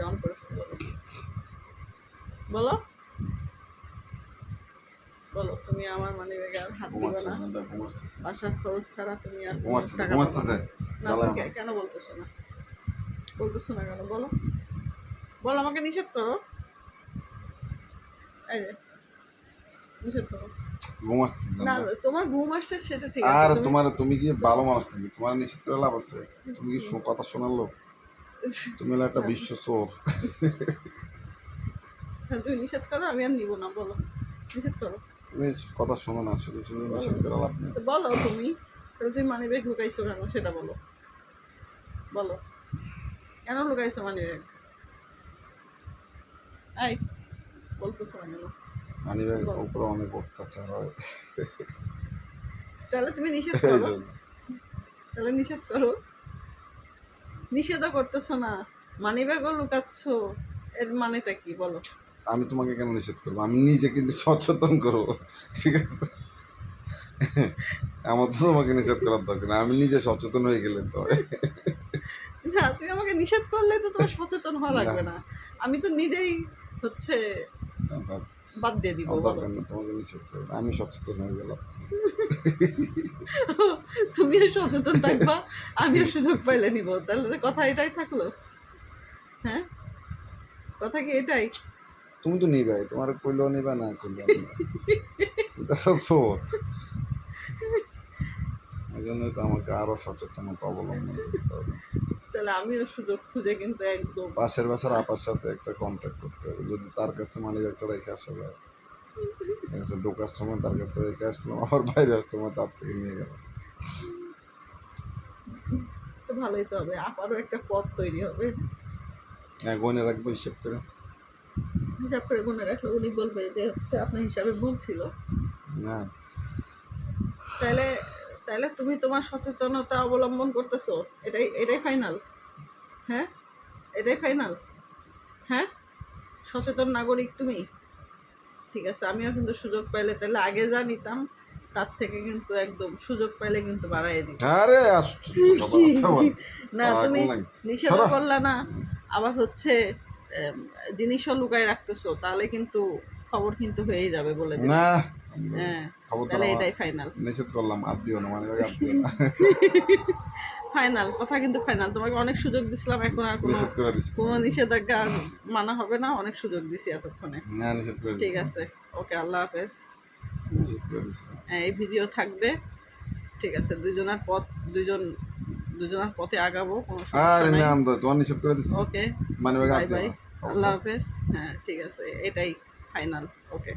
On করেছি বলো। বলো। বলো তুমি আমার মানে আর হাত দিবে না। বাসার খরচ ছাড়া তুমি আর টাকা তুমি কেন বলতেছো না? বলতেছো না কেন? বলো। বলো আমাকে নিষেধ করো। এই যে নিষেধ করো। না তোমার ঘুম আসছে সেটা ঠিক আর আছে তুমি- তোমার তুমি কি ভালো মানুষ নাকি তোমার নিশ্চিত করে লাভ আছে? তুমি কি কথা শোনার শোনালো তুমি একটা বিশ্ব চোর হ্যাঁ, তুমি নিষেধ করো আমি আর নিব না বলো। নিষেধ করো। তুমি কথা শোনো না শুধু শুধু নিষেধ করে লাভ নেই। বলো তুমি তাহলে তুমি মানি ব্যাগ লুকাইছো কেন সেটা বলো। বলো। কেন লুকাইছো মানি ব্যাগ এই বলতেছো না কেন? মানি ব্যাগের উপরে অনেক অত্যাচার হয়। তাহলে তুমি নিষেধ করো। তাহলে নিষেধ করো। নিষেধও করতেছো না? মানি ব্যাগও লুকাচ্ছ এর মানেটা কি বলো? আমি তোমাকে কেন নিষেধ করব? আমি নিজে কিন্তু সচেতন করব। ঠিক আছে? আমার তো তোমাকে নিষেধ করার দরকার নেই। আমি নিজে সচেতন হয়ে গেলে তো। না তুমি আমাকে নিষেধ করলে তো তোমার সচেতন হওয়া লাগবে না। আমি তো নিজেই হচ্ছে বাদ দিয়ে দিব দরকার নেই তোমাকে নিষেধ করব আমি সচেতন হয়ে গেলাম। তুমিও সচেতন থাকবা আমিও সুযোগ পাইলে নিব। তাহলে কথা এটাই থাকল। হ্যাঁ? কথা কি এটাই? তুমি তো নিবে তোমার কইলেও নিবে না কইলেও এটা সব চোর এই জন্যই তো আমাকে আরও সচেতনতা অবলম্বন করতে হবে। তাহলে আমিও সুযোগ খুঁজে কিন্তু একদম। পাশের বাসার আপার সাথে একটা কন্ট্যাক্ট করতে হবে। যদি তার কাছে মানি ব্যাগটা রেখে আসা যায়। ঠিক আছে ঢোকার সময় তার কাছে রেখে আসলাম আবার বাইরে সময় তার থেকে নিয়ে গেলাম। তো ভালোই তো হবে আপারও একটা পথ তৈরি হবে। হ্যাঁ গনে রাখব হিসেব করে। হিসাব করে গুনে রাখলে উনি বলবে যে হচ্ছে আপনার হিসাবে ভুল ছিল। না। তাহলে তাহলে তুমি তোমার সচেতনতা অবলম্বন করতেছো এটাই এটাই ফাইনাল হ্যাঁ? এটাই ফাইনাল হ্যাঁ? সচেতন নাগরিক তুমি? ঠিক আছে আমিও কিন্তু সুযোগ পাইলে তাহলে আগে যা নিতাম তার থেকে কিন্তু একদম সুযোগ পাইলে কিন্তু বাড়াই দিই আরে। না তুমি নিষেধ। করলা না। আবার হচ্ছে জিনিসও লুকায় রাখতেছো তাহলে কিন্তু খবর কিন্তু হয়েই যাবে বলে। না তাহলে এটাই ফাইনাল নিষেধ করলাম আর দিও না মানে আর দিও না। ফাইনাল কথা কিন্তু ফাইনাল তোমাকে অনেক সুযোগ দিছিলাম এখন আর কোনো নিষেধ করে দিছি। কোনো নিষেধাজ্ঞা মানা হবে না অনেক সুযোগ দিছি এতক্ষণে। না নিষেধ করে ঠিক আছে ওকে আল্লাহ হাফেজ। নিষেধ করে দিছি। হ্যাঁ, এই ভিডিও থাকবে। ঠিক আছে দুজনের পথ দুজন দুজনের পথে আগাবো কোনো আরে না আন্দা তোমার নিষেধ করে দিছি। ওকে মানে বাই বাই আল্লাহ হাফেজ। হ্যাঁ ঠিক আছে এটাই ফাইনাল ওকে।